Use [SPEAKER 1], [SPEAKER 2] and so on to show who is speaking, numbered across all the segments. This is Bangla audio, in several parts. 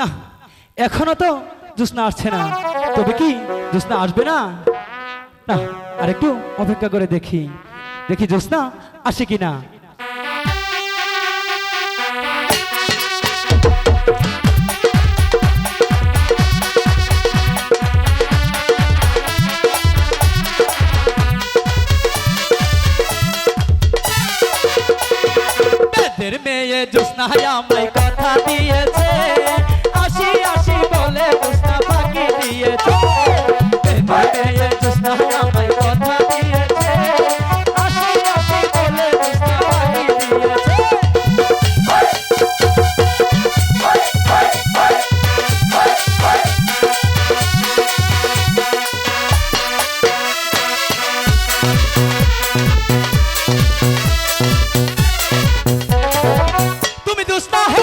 [SPEAKER 1] না, এখনও তো জ্যোৎস্না আসছে না। তবে কি জ্যোৎস্না আসবে না? না আর একটু অপেক্ষা করে দেখি। দেখি জ্যোৎস্না আসে কি না মেয়ে হায়াম আমায়
[SPEAKER 2] Oh,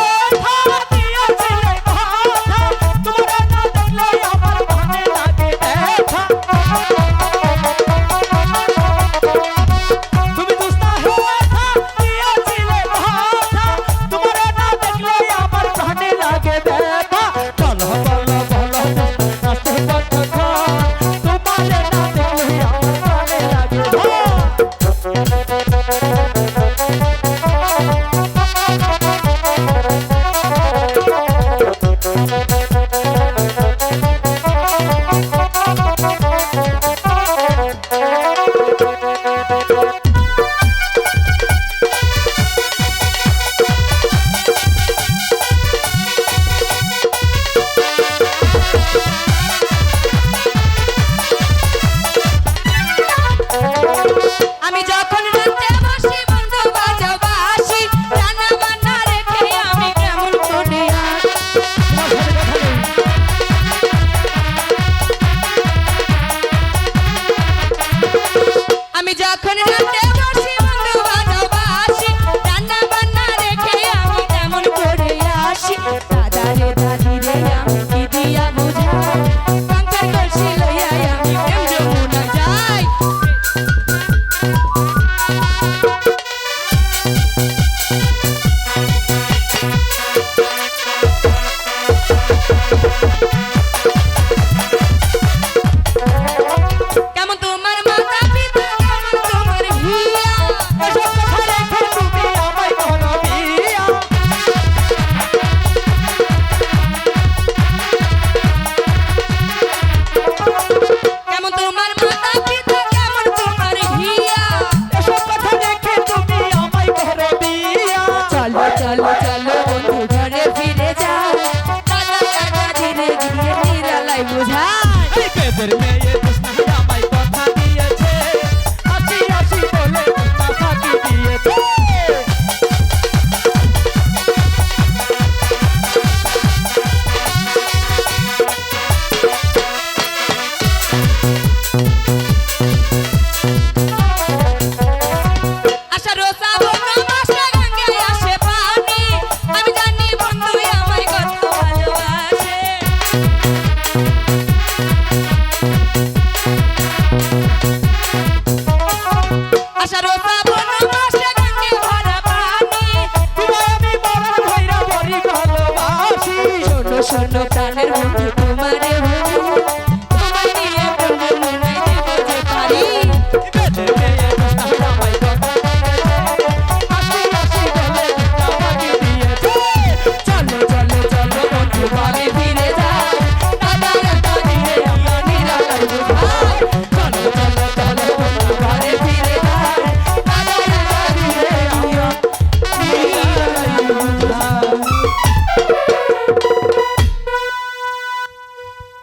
[SPEAKER 2] son no tan hermosos.